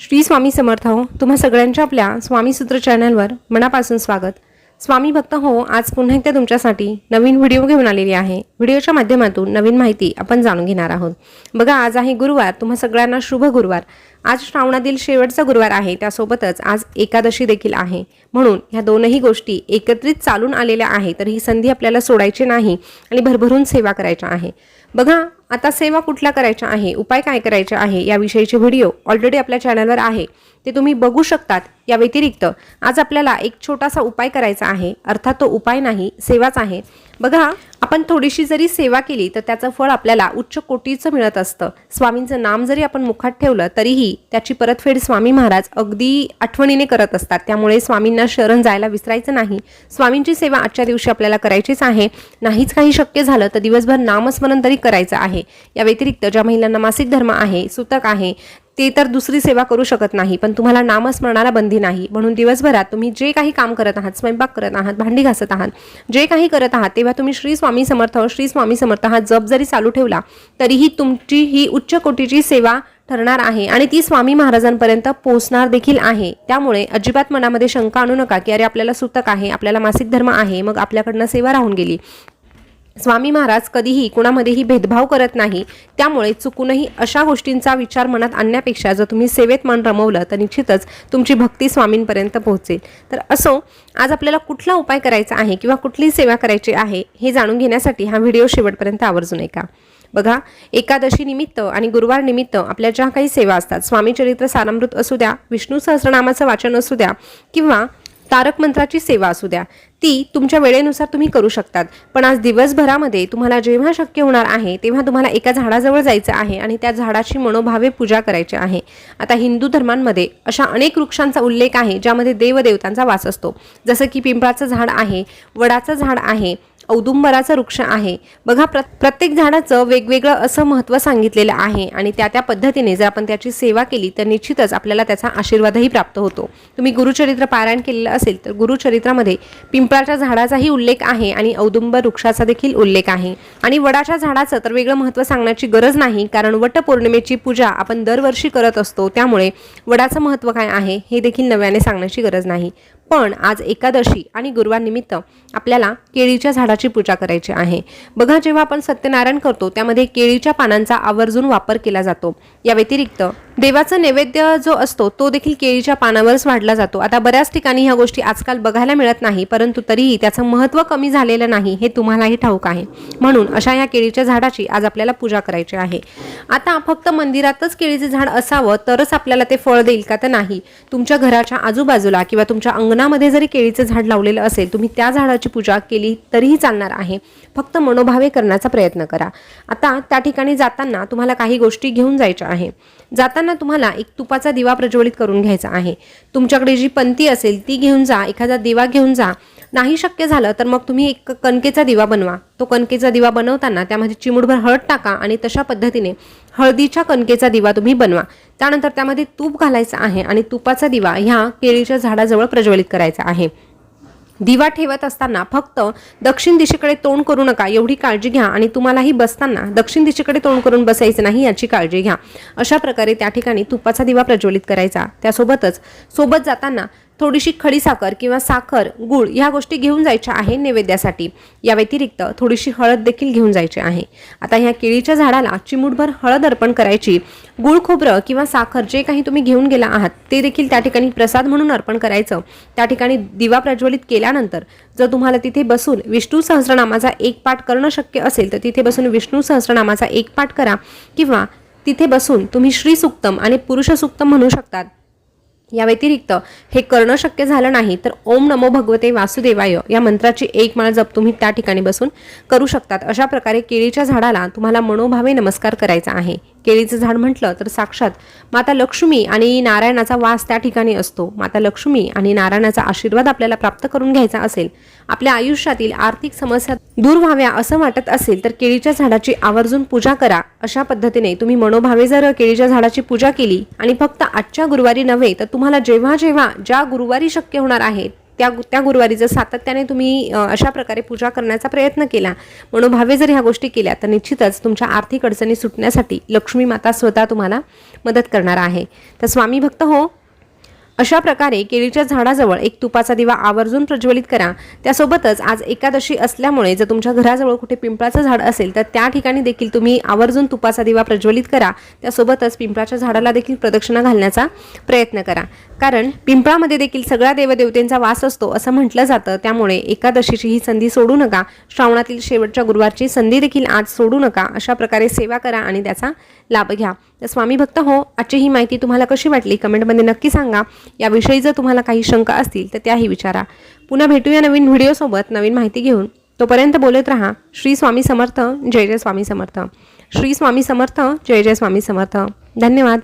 श्री स्वामी समर्थ हो तुम्हा सगळ्यांच्या आपल्या स्वामी सूत्र चॅनलवर मनापासून स्वागत. स्वामी भक्त हो आज पुन्हा एकदा तुमच्यासाठी नवीन व्हिडिओ घेऊन आलेली आहे. व्हिडिओच्या माध्यमातून नवीन माहिती आपण जाणून घेणार आहोत. बघा आज आहे गुरुवार तुम्हा सगळ्यांना शुभ गुरुवार. आज श्रावणातील शेवटचा गुरुवार आहे त्यासोबतच आज एकादशी देखील आहे. म्हणून ह्या दोनही गोष्टी एकत्रित चालून आलेल्या आहे तर ही संधी आपल्याला सोडायची नाही आणि भरभरून सेवा करायच्या आहे. बघा आता सेवा कुठल्या करायच्या आहे? उपाय काय करायचे आहे? याविषयीचे व्हिडिओ ऑलरेडी आपल्या चॅनलवर आहे. ते तुम्ही बघू शकतात या व्यतिरिक्त. आज आपल्याला एक छोटासा उपाय करायचा आहे. अर्थात तो उपाय नाही सेवाच आहे. बघा आपण थोडीशी जरी सेवा केली तर त्याचं फळ आपल्याला उच्च कोटीचं मिळत असतं. स्वामींचं नाम जरी आपण मुखात ठेवलं तरीही त्याची परतफेड स्वामी महाराज अगदी आठवणीने करत असतात. त्यामुळे स्वामींना शरण जायला विसरायचं नाही. स्वामींची सेवा आजच्या दिवशी आपल्याला करायचीच आहे. नाहीच काही शक्य झालं तर दिवसभर नामस्मरण तरी करायचं आहे. या व्यतिरिक्त ज्या महिलांना मासिक धर्म आहे सुतक आहे ते तर दुसरी सेवा करू शकत नाही पण तुम्हाला नामस्मरणाला बंदी नाही. म्हणून दिवसभरात तुम्ही जे काही काम करत आहात स्वयंपाक करत आहात भांडी घासत आहात जे काही करत आहात तेव्हा तुम्ही श्री स्वामी समर्थ श्री स्वामी समर्थ हा जप जरी चालू ठेवला तरीही तुमची ही उच्च कोटीची सेवा ठरणार आहे आणि ती स्वामी महाराजांपर्यंत पोहोचणार देखील आहे. त्यामुळे अजिबात मनामध्ये शंका आणू नका की अरे आपल्याला सुतक आहे आपल्याला मासिक धर्म आहे मग आपल्याकडनं सेवा राहून गेली. स्वामी महाराज कधीही कुणामध्येही भेदभाव करत नाही त्यामुळे चुकूनही अशा गोष्टींचा विचार मनात आणण्यापेक्षा जर तुम्ही सेवेत मन रमवलं तर निश्चितच तुमची भक्ती स्वामींपर्यंत पोहोचेल. तर असो आज आपल्याला कुठला उपाय करायचा आहे किंवा कुठली सेवा करायची आहे हे जाणून घेण्यासाठी हा व्हिडिओ शेवटपर्यंत आवर्जून ऐका. बघा एकादशी निमित्त आणि गुरुवार निमित्त आपल्या ज्या काही सेवा असतात स्वामीचरित्र सारामृत असू द्या विष्णू सहस्रनामाचं वाचन असू द्या किंवा तारक मंत्राची सेवा असू द्या. ती तुमच्या वेळेनुसार तुम्ही करू शकतात. पण आज दिवसभरामध्ये तुम्हाला जेव्हा शक्य होणार आहे तेव्हा तुम्हाला एका झाडाजवळ जायचं आहे आणि त्या झाडाची मनोभावे पूजा करायची आहे. आता हिंदू धर्मांमध्ये अशा अनेक वृक्षांचा उल्लेख आहे ज्यामध्ये देवदेवतांचा वास असतो. जसं की पिंपळाचं झाड आहे वडाचं झाड आहे औदुंबराचं वृक्ष आहे. बघा प्र प्रत्येक झाडाचं वेगवेगळं असं महत्त्व सांगितलेलं आहे आणि त्या त्या पद्धतीने जर आपण त्याची सेवा केली तर निश्चितच आपल्याला त्याचा आशीर्वादही प्राप्त होतो. तुम्ही गुरुचरित्र पारायण केलेलं असेल तर गुरुचरित्रामध्ये पिंपळाच्या झाडाचाही उल्लेख आहे आणि औदुंबर वृक्षाचा देखील उल्लेख आहे. आणि वडाच्या झाडाचं तर वेगळं महत्त्व सांगण्याची गरज नाही कारण वटपौर्णिमेची पूजा आपण दरवर्षी करत असतो त्यामुळे वडाचं महत्त्व काय आहे हे देखील नव्याने सांगण्याची गरज नाही. पण आज एकादशी आणि गुरुवार निमित्त आपल्याला केळीच्या झाडाची पूजा करायची आहे. बघा जेव्हा आपण सत्यनारायण करतो त्यामध्ये केळीच्या पानांचा आवर्जून वापर केला जातो. या व्यतिरिक्त देवाचा नैवेद्य जो असतो तो देखील केळीच्या पानावरच वाढला जातो. आता बऱ्याच ठिकाणी ह्या गोष्टी आजकाल बघायला मिळत नाही परंतु तरीही त्याचं महत्त्व कमी झालेलं नाही हे तुम्हालाही ठाऊक आहे. म्हणून अशा या केळीच्या झाडाची आज आपल्याला पूजा करायची आहे. आता फक्त मंदिरातच केळीचे झाड असावं तरच आपल्याला ते फळ देईल का तर नाही. तुमच्या घराच्या आजूबाजूला किंवा तुमच्या अंगणात अंगणामध्ये जरी केळीचं झाड लावलेलं असेल तुम्ही त्या झाडाची पूजा केली तरीही चालणार आहे. फक्त मनोभावे करण्याचा प्रयत्न करा. आता त्या ठिकाणी जाताना तुम्हाला काही गोष्टी घेऊन जायच्या आहे. जाताना तुम्हाला एक तुपाचा दिवा प्रज्वलित करून घ्यायचा आहे. तुमच्याकडे जी पंती असेल ती घेऊन जा. एखादा दिवा घेऊन जा. नाही शक्य झालं तर मग तुम्ही एक कणकेचा दिवा बनवा. तो कणकेचा दिवा बनवताना त्यामध्ये चिमुडभर हळद टाका आणि तशा पद्धतीने हळदीच्या कणकेचा दिवा तुम्ही बनवा. त्यानंतर त्यामध्ये तूप घालायचं आहे आणि तुपाचा दिवा ह्या केळीच्या झाडाजवळ प्रज्वलित करायचा आहे. दिवा ठेवत असताना फक्त दक्षिण दिशेकडे तोंड करू नका एवढी काळजी घ्या आणि तुम्हालाही बसताना दक्षिण दिशेकडे तोंड करून बसायचं नाही याची काळजी घ्या. अशा प्रकारे त्या ठिकाणी तुपाचा दिवा प्रज्वलित करायचा. त्यासोबतच सोबत जाताना थोडीशी खडीसाखर किंवा साखर गुळ ह्या गोष्टी घेऊन जायच्या आहे नैवेद्यासाठी. या व्यतिरिक्त थोडीशी हळद देखील घेऊन जायची आहे. आता ह्या केळीच्या झाडाला चिमूटभर हळद अर्पण करायची. गुळ खोबरं किंवा साखर जे काही तुम्ही घेऊन गेला आहात ते देखील त्या ठिकाणी प्रसाद म्हणून अर्पण करायचं. त्या ठिकाणी दिवा प्रज्वलित केल्यानंतर जर तुम्हाला तिथे बसून विष्णू सहस्रनामाचा एक पाठ करणं शक्य असेल तर तिथे बसून विष्णू सहस्रनामाचा एक पाठ करा. किंवा तिथे बसून तुम्ही श्री सुक्तम आणि पुरुष सुक्तम म्हणू शकतात. या व्यतिरिक्त हे करणं शक्य झालं नाही तर ओम नमो भगवते वासुदेवाय या मंत्राची एक माळ जप तुम्ही त्या ठिकाणी बसून करू शकतात. अशा प्रकारे केळीच्या झाडाला तुम्हाला मनोभावे नमस्कार करायचा आहे. केळीचं झाड म्हटलं तर साक्षात माता लक्ष्मी आणि नारायणाचा वास त्या ठिकाणी असतो. माता लक्ष्मी आणि नारायणाचा आशीर्वाद आपल्याला प्राप्त करून घ्यायचा असेल आपल्या आयुष्यातील आर्थिक समस्या दूर व्हाव्या असं वाटत असेल तर केळीच्या झाडाची आवर्जून पूजा करा. अशा पद्धतीने तुम्ही मनोभावे जर केळीच्या झाडाची पूजा केली आणि फक्त आजच्या गुरुवारी नव्हे तर तुम्हाला जेव्हा जेव्हा ज्या गुरुवारी शक्य होणार आहे त्या त्या गुरुवारी जर सातत्याने तुम्ही अशा प्रकारे पूजा करण्याचा प्रयत्न केला मनोभावे जर ह्या गोष्टी केल्या तर निश्चितच तुमच्या आर्थिक अडचणी सुटण्यासाठी लक्ष्मी माता स्वतः तुम्हाला मदत करणार आहे. तर स्वामी भक्त हो अशा प्रकारे केळीच्या झाडाजवळ एक तुपाचा दिवा आवर्जून प्रज्वलित करा. त्यासोबतच आज एकादशी असल्यामुळे जर तुमच्या घराजवळ कुठे पिंपळाचं झाड असेल तर त्या ठिकाणी देखील तुम्ही आवर्जून तुपाचा दिवा प्रज्वलित करा. त्यासोबतच पिंपळाच्या झाडाला देखील प्रदक्षिणा घालण्याचा प्रयत्न करा. कारण पिंपळामध्ये देखील सगळ्या देवदेवतेंचा वास असतो असं म्हटलं जातं. त्यामुळे एकादशीची ही संधी सोडू नका. श्रावणातील शेवटच्या गुरुवारची संधी देखील आज सोडू नका. अशा प्रकारे सेवा करा आणि त्याचा लाभ घ्या. तर स्वामी भक्त हो आजची ही माहिती तुम्हाला कशी वाटली? कमेंटमध्ये नक्की सांगा. याविषयी जर तुम्हाला काही शंका असतील तर त्याही विचारा. पुन्हा भेटूया नवीन व्हिडिओसोबत नवीन माहिती घेऊन. तोपर्यंत बोलत राहा. श्री स्वामी समर्थ. जय जय स्वामी समर्थ. श्री स्वामी समर्थ. जय जय स्वामी समर्थ. धन्यवाद.